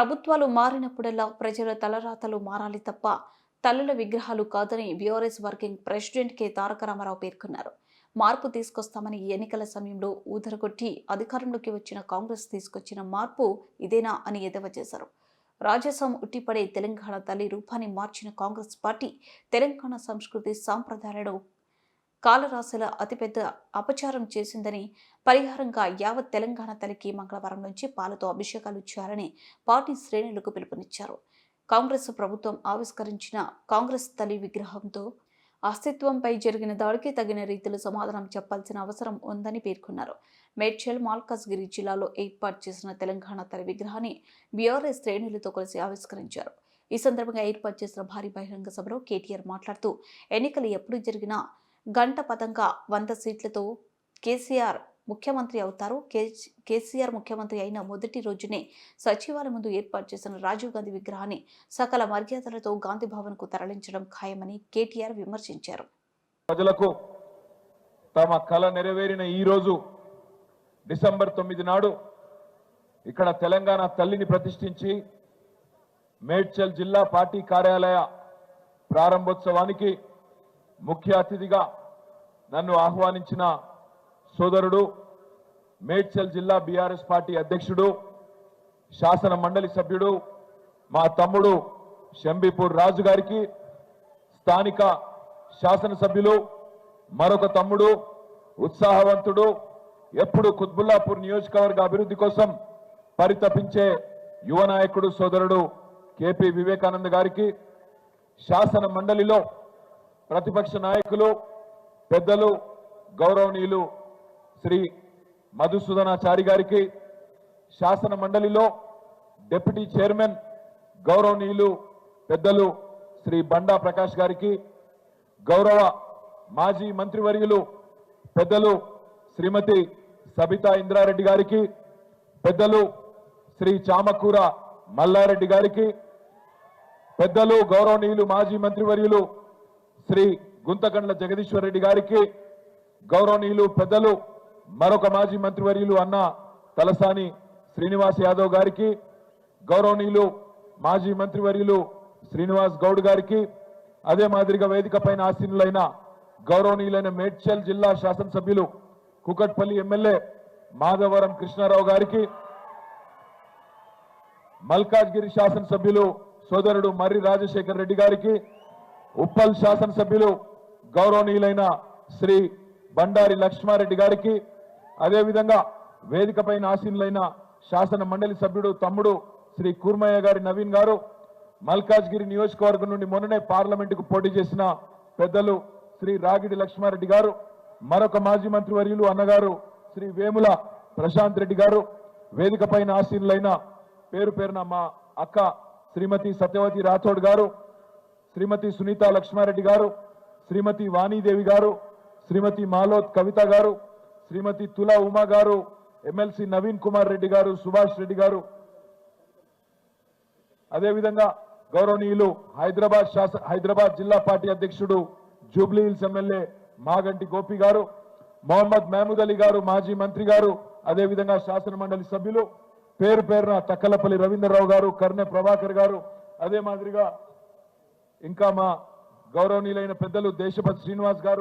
ప్రభుత్వాలు మారినప్పుడల్లా ప్రజల తలరాతలు మారాలి తప్ప తల్లుల విగ్రహాలు కాదని BRS working president K Taraka Ramarao పేర్కొన్నారు. మార్పు తీసుకొస్తామని ఎన్నికల సమయంలో ఊదరగొట్టి అధికారంలోకి వచ్చిన కాంగ్రెస్ తీసుకొచ్చిన మార్పు ఇదేనా అని ఎదవ చేశారు. రాజసం ఉట్టిపడే తెలంగాణ తల్లి రూపాన్ని మార్చిన కాంగ్రెస్ పార్టీ తెలంగాణ సంస్కృతి సాంప్రదాయాలను కాలరాశుల అతిపెద్ద అపచారం చేసిందని పరిహారంగా యావత్ తెలంగాణ తలకి మంగళవారం నుంచి పాలతో అభిషేకాలు చేయాలని పార్టీ శ్రేణులకు పిలుపునిచ్చారు. కాంగ్రెస్ ప్రభుత్వం ఆవిష్కరించిన కాంగ్రెస్ తల్లి విగ్రహంతో అస్తిత్వంపై జరిగిన దాడికి తగిన రీతిలో సమాధానం చెప్పాల్సిన అవసరం ఉందని పేర్కొన్నారు. మేడ్చల్ మాల్కాజ్గిరి జిల్లాలో ఏర్పాటు చేసిన తెలంగాణ తల్లి విగ్రహాన్ని బీఆర్ఎస్ శ్రేణులతో కలిసి ఆవిష్కరించారు. ఈ సందర్భంగా ఏర్పాటు చేసిన భారీ బహిరంగ సభలో కేటీఆర్ మాట్లాడుతూ ఎన్నికలు ఎప్పుడు జరిగినా గంట పదంగా వంద సీట్లతో కేసీఆర్ ముఖ్యమంత్రి అవుతారు. కేసీఆర్ ముఖ్యమంత్రి అయిన మొదటి రోజునే సచివాలయం ముందు ఏర్పాటు చేసిన రాజీవ్ గాంధీ విగ్రహాన్ని సకల మర్యాదలతో గాంధీ భవన్కు తరలించడం ఖాయమని కేటీఆర్ విమర్శించారు. ప్రజలకు తమ కళ నెరవేరిన ఈ రోజు డిసెంబర్ తొమ్మిది నాడు ఇక్కడ తెలంగాణ తల్లిని ప్రతిష్ఠించి మేడ్చల్ జిల్లా పార్టీ కార్యాలయ ప్రారంభోత్సవానికి ముఖ్య అతిథిగా నన్ను ఆహ్వానించిన సోదరుడు మేడ్చల్ జిల్లా బీఆర్ఎస్ పార్టీ అధ్యక్షుడు శాసన మండలి సభ్యుడు మా తమ్ముడు షంబీపూర్ రాజు గారికి స్థానిక శాసనసభ్యులు మరొక తమ్ముడు ఉత్సాహవంతుడు ఎప్పుడు కుత్బుల్లాపూర్ నియోజకవర్గ అభివృద్ధి కోసం పరితపించే యువ నాయకుడు సోదరుడు కేపీ వివేకానంద గారికి శాసన మండలిలో ప్రతిపక్ష నాయకులు పెద్దలు గౌరవనీయులు శ్రీ మధుసూదనాచారి గారికి శాసన మండలిలో డిప్యూటీ చైర్మన్ గౌరవనీయులు పెద్దలు శ్రీ బండా ప్రకాష్ గారికి గౌరవ మాజీ మంత్రివర్యులు పెద్దలు శ్రీమతి సబితా ఇంద్రారెడ్డి గారికి పెద్దలు శ్రీ చామకూర మల్లారెడ్డి గారికి పెద్దలు గౌరవనీయులు మాజీ మంత్రివర్యులు శ్రీ గుంతకండ్ల జగదీశ్వర్ రెడ్డి గారికి గౌరవనీయులు పెద్దలు మరొక మాజీ మంత్రివర్యులు అన్న తలసాని శ్రీనివాస్ యాదవ్ గారికి గౌరవనీయులు మాజీ మంత్రివర్యులు శ్రీనివాస్ గౌడ్ గారికి అదే మాదిరిగా వేదిక పైన ఆసీనులైన గౌరవనీయులైన మేడ్చల్ జిల్లా శాసనసభ్యులు కుకట్పల్లి ఎమ్మెల్యే మాధవరం కృష్ణారావు గారికి మల్కాజ్గిరి శాసనసభ్యులు సోదరుడు మర్రి రాజశేఖర్ రెడ్డి గారికి ఉప్పల్ శాసనసభ్యులు గౌరవనీయులైన శ్రీ బండారి లక్ష్మారెడ్డి గారికి అదేవిధంగా వేదికపైన ఆసీనులైన శాసన మండలి సభ్యుడు తమ్ముడు శ్రీ కూర్మయ్య గారి నవీన్ గారు మల్కాజ్గిరి నియోజకవర్గం నుండి మొన్ననే పార్లమెంటుకు పోటీ చేసిన పెద్దలు శ్రీ రాగిడి లక్ష్మారెడ్డి గారు మరొక మాజీ మంత్రివర్యులు అన్నగారు శ్రీ వేముల ప్రశాంత్ రెడ్డి గారు వేదికపైన ఆసీనులైన పేరు పేరున మా అక్క శ్రీమతి సత్యవతి రాథోడ్ గారు శ్రీమతి సునీత లక్ష్మారెడ్డి గారు శ్రీమతి వాణీదేవి గారు శ్రీమతి మాలోత్ కవిత గారు శ్రీమతి తులా ఉమా గారు ఎమ్మెల్సీ నవీన్ కుమార్ రెడ్డి గారు సుభాష్ రెడ్డి గారు. అదేవిధంగా గౌరవనీయులు హైదరాబాద్ శాస హైదరాబాద్ జిల్లా పార్టీ అధ్యక్షుడు Jubilee Hills MLA Maganti Gopi garu Mohammed Mahmood Ali గారు మాజీ మంత్రి గారు అదేవిధంగా శాసన మండలి సభ్యులు పేరు పేరున తక్కలపల్లి రవీంద్రరావు గారు కర్ణె ప్రభాకర్ గారు అదే మాదిరిగా ఇంకా మా గౌరవనీయులైన పెద్దలు దేశపతి శ్రీనివాస్ గారు